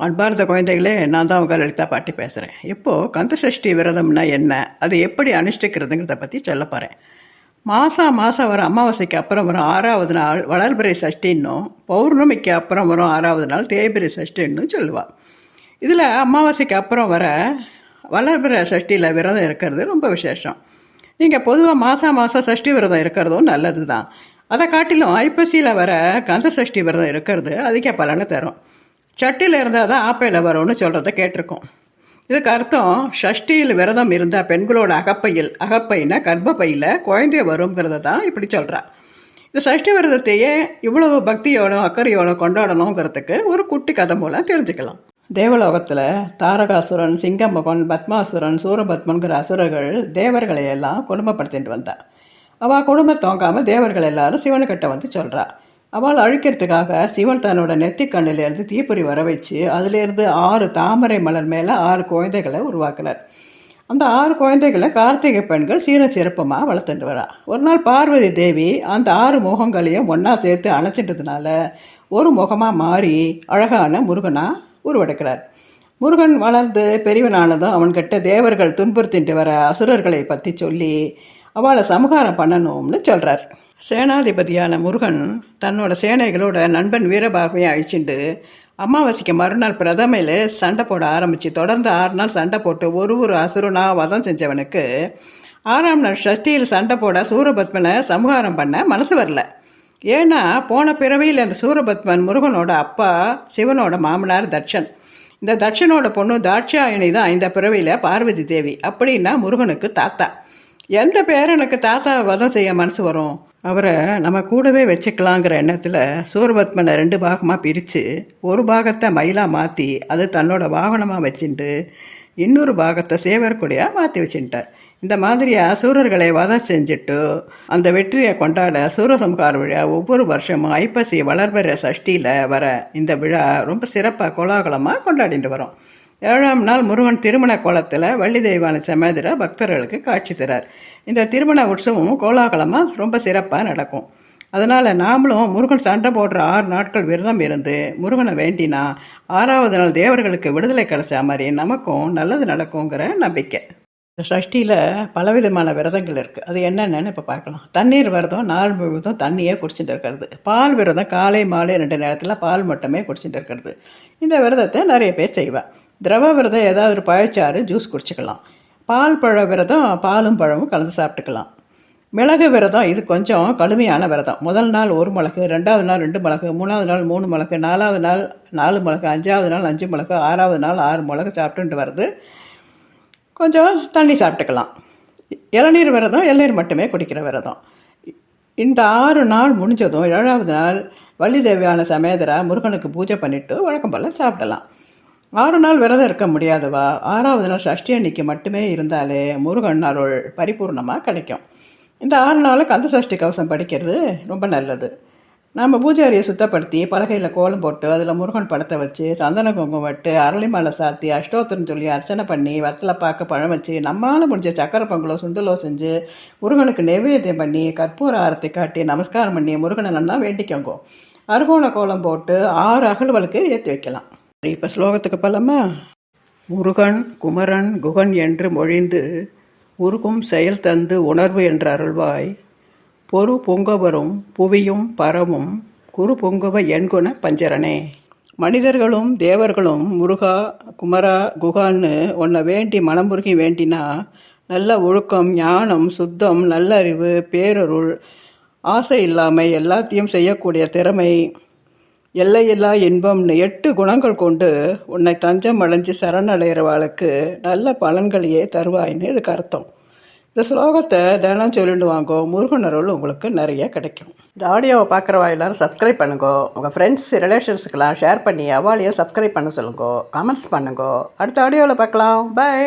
அன்பார்ந்த குழந்தைகளே நான் தான் உங்கள் லலிதா பாட்டி பேசுகிறேன் இப்போது கந்தசஷ்டி விரதம்னா என்ன? அது எப்படி அனுஷ்டிக்கிறதுங்கிறத பற்றி சொல்ல போகிறேன் மாதம் மாதம் வர அமாவாசைக்கு அப்புறம் வரும் ஆறாவது நாள் வளர்பிறை சஷ்டின்னும் பௌர்ணமிக்கு அப்புறம் வரும் ஆறாவது நாள் தேய்பிரை சஷ்டின்னும் சொல்லுவாள் இதில் அமாவாசைக்கு அப்புறம் வர வளர்பிறை சஷ்டியில் விரதம் இருக்கிறது ரொம்ப விசேஷம். நீங்கள் பொதுவாக மாதம் மாதம் சஷ்டி விரதம் இருக்கிறதும் நல்லது தான் அதை காட்டிலும் ஐப்பசியில் வர கந்த சஷ்டி விரதம் இருக்கிறது அதிக பலனை தரும். சட்டியில் இருந்தால் தான் ஆப்பையில் வரும்னு சொல்கிறத கேட்டிருக்கோம். இதுக்கு அர்த்தம் ஷஷ்டியில் விரதம் இருந்தால் பெண்களோட அகப்பையில் அகப்பைனா கர்ப்பப்பையில் குழந்தைய வருங்கிறத தான் இப்படி சொல்கிறா இந்த சஷ்டி விரதத்தையே இவ்வளவு பக்தியோடும் அக்கறையோடும் கொண்டாடணுங்கிறதுக்கு ஒரு குட்டி கதை மூலம் தெரிஞ்சுக்கலாம். தேவலோகத்தில் தாரகாசுரன் சிங்கம்பகன் பத்மாசுரன் சூரபத்மன்கிற அசுரர்கள் தேவர்களை எல்லாம் குடும்பப்படுத்திட்டு வந்தா. அவள் குடும்பம் தோங்காமல் தேவர்கள் எல்லாரும் சிவனுக்கிட்ட வந்து சொல்கிறா அவள் அழிக்கிறதுக்காக சிவன் தன்னோட நெத்தி கண்ணிலேருந்து தீப்பொறி வர வச்சு அதிலேருந்து ஆறு தாமரை மலர் மேலே ஆறு குழந்தைகளை உருவாக்கினார். அந்த ஆறு குழந்தைகளை கார்த்திகை பெண்கள் சீர சிறப்பமாக வளர்த்துட்டு வரா. ஒரு நாள் பார்வதி தேவி அந்த ஆறு முகங்களையும் ஒன்றா சேர்த்து அணைச்சிட்டதுனால ஒரு முகமாக மாறி அழகான முருகனாக உருவெடுக்கிறார். முருகன் வளர்ந்து பெரியவனானதும் அவன்கிட்ட தேவர்கள் துன்புறுத்திட்டு வர அசுரர்களை பற்றி சொல்லி அவளை சமகாரம் பண்ணணும்னு சொல்கிறார் சேனாதிபதியான முருகன் தன்னோட சேனைகளோட நண்பன் வீரபாகவையும் அழிச்சுண்டு அமாவாசைக்கு மறுநாள் பிரதமையில் சண்டை போட ஆரம்பித்து தொடர்ந்து ஆறு நாள் சண்டை போட்டு ஒரு ஒரு அசுரனா வதம் செஞ்சவனுக்கு ஆறாம் நாள் ஷஷ்டியில் சண்டை போட சூரபத்மனை சமூகாரம் பண்ண மனசு வரல. ஏன்னா போன பிறவியில் அந்த சூரபத்மன் முருகனோட அப்பா சிவனோட மாமனார் தட்சன். இந்த தட்சனோட பொண்ணு தாட்சாயணி தான் இந்த பிறவியில் பார்வதி தேவி. அப்படின்னா முருகனுக்கு தாத்தா. எந்த பேரனுக்கு தாத்தா வதம் செய்ய மனசு வரும்? அவரை நம்ம கூடவே வச்சுக்கலாங்கிற எண்ணத்தில் சூரபத்மனை ரெண்டு பாகமாக பிரித்து ஒரு பாகத்தை மயிலாக மாற்றி அது தன்னோட வாகனமாக வச்சுட்டு இன்னொரு பாகத்தை சேவர்குடியாக மாற்றி வச்சுட்டார் இந்த மாதிரியாக சூரர்களை வதம் செஞ்சுட்டு அந்த வெற்றியை கொண்டாட சூரசம்கார விழா ஒவ்வொரு வருஷமும் ஐப்பசி வளர்பெற சஷ்டியில் வர இந்த விழா ரொம்ப சிறப்பாக கோலாகலமாக கொண்டாடிட்டு வரோம். ஏழாம் நாள் முருகன் திருமண கோலத்தில் வள்ளி தெய்வான சமேதிர பக்தர்களுக்கு காட்சி தரார். இந்த திருமண உற்சவமும் கோலாகலமாக ரொம்ப சிறப்பாக நடக்கும். அதனால் நாமளும் முருகன் சண்டை போடுற ஆறு நாட்கள் விரதம் இருந்து முருகனை வேண்டினா ஆறாவது நாள் தேவர்களுக்கு விடுதலை கிடைச்ச மாதிரி நமக்கும் நல்லது நடக்குங்கிற நம்பிக்கை. இந்த சஷ்டியில் பலவிதமான விரதங்கள் இருக்குது அது என்னென்னு இப்போ பார்க்கலாம். தண்ணீர் விரதம் நாள் முழுவதும் தண்ணியே குடிச்சிட்டு இருக்கிறது. பால் விரதம் காலை மாலை ரெண்டு நேரத்தில் பால் மட்டுமே குடிச்சுட்டு இருக்கிறது. இந்த விரதத்தை நிறைய பேர் செய்வேன் திரவ விரதம் ஏதாவது ஒரு பழச்சாறு ஜூஸ் குடிச்சிக்கலாம். பால் பழ விரதம் பாலும் பழமும் கலந்து சாப்பிட்டுக்கலாம். மிளகு விரதம் இது கொஞ்சம் கடுமையான விரதம். முதல் நாள் ஒரு மிளகு ரெண்டாவது நாள் ரெண்டு மிளகு மூணாவது நாள் மூணு மிளகு நாலாவது நாள் நாலு மிளகு அஞ்சாவது நாள் அஞ்சு மிளகு ஆறாவது நாள் ஆறு மிளகு சாப்பிட்டுட்டு வருது கொஞ்சம் தண்ணி சாப்பிட்டுக்கலாம். இளநீர் விரதம் இளநீர் மட்டுமே குடிக்கிற விரதம். இந்த ஆறு நாள் முடிஞ்சதும் ஏழாவது நாள் வள்ளி தேவியான சமேதரா முருகனுக்கு பூஜை பண்ணிவிட்டு வழக்கம் போல் சாப்பிடலாம். ஆறு நாள் விரதம் இருக்க முடியாதவா? ஆறாவது நாள் சஷ்டி அன்னைக்கு மட்டுமே இருந்தாலே முருகன் அருள் பரிபூர்ணமாக கிடைக்கும். இந்த ஆறு நாளில் கந்த சஷ்டி கவசம் படிக்கிறது ரொம்ப நல்லது. நம்ம பூஜாரியை சுத்தப்படுத்தி பலகையில் கோலம் போட்டு அதில் முருகன் படத்தை வச்சு சந்தன குங்குமம் விட்டு அரளி மாலை சாத்தி அஷ்டோத்திரம் சொல்லி அர்ச்சனை பண்ணி வத்தலை பார்க்க பழம் வச்சு நம்மளால் முடிஞ்ச சக்கரை பொங்கலோ சுண்டலோ செஞ்சு முருகனுக்கு நைவேத்தியம் பண்ணி கற்பூர ஆரத்தை காட்டி நமஸ்காரம் பண்ணி முருகனை நல்லா வேண்டிக்கோங்க. அருகோண கோலம் போட்டு ஆறு அகல்வலுக்கு ஏற்றி வைக்கலாம். இப்போ ஸ்லோகத்துக்கு பலமா? முருகன் குமரன் குகன் என்று மொழிந்து உருகும் செயல் தந்து உணர்வு என்ற அருள்வாய். பொறு பொங்கவரும் புவியும் பரமும் குரு பொங்குவ எண்குண பஞ்சரனே. மனிதர்களும் தேவர்களும் முருகா குமரா குகான்னு உன்னை வேண்டி மனமுருகி வேண்டினா நல்ல ஒழுக்கம் ஞானம் சுத்தம் நல்லறிவு பேரருள் ஆசை இல்லாமை எல்லாத்தையும் செய்யக்கூடிய திறமை எல்லையில்லா இன்பம்னு எட்டு குணங்கள் கொண்டு உன்னை தஞ்சம் அடைஞ்சு சரணடைகிறவாளுக்கு நல்ல பலன்களையே தருவாயின்னு இதுக்கு அர்த்தம். இந்த ஸ்லோகத்தை தினம் சொல்லிட்டு வாங்கோ. முருகன் அருள் உங்களுக்கு நிறைய கிடைக்கும். இந்த ஆடியோவை பார்க்குறவா எல்லாரும் சப்ஸ்கிரைப் பண்ணுங்கோ. உங்கள் ஃப்ரெண்ட்ஸ் ரிலேஷன்ஸுக்கெல்லாம் ஷேர் பண்ணி அவாலையும் சப்ஸ்கிரைப் பண்ண சொல்லுங்கோ. கமெண்ட்ஸ் பண்ணுங்கோ. அடுத்த ஆடியோவில் பார்க்கலாம். பாய்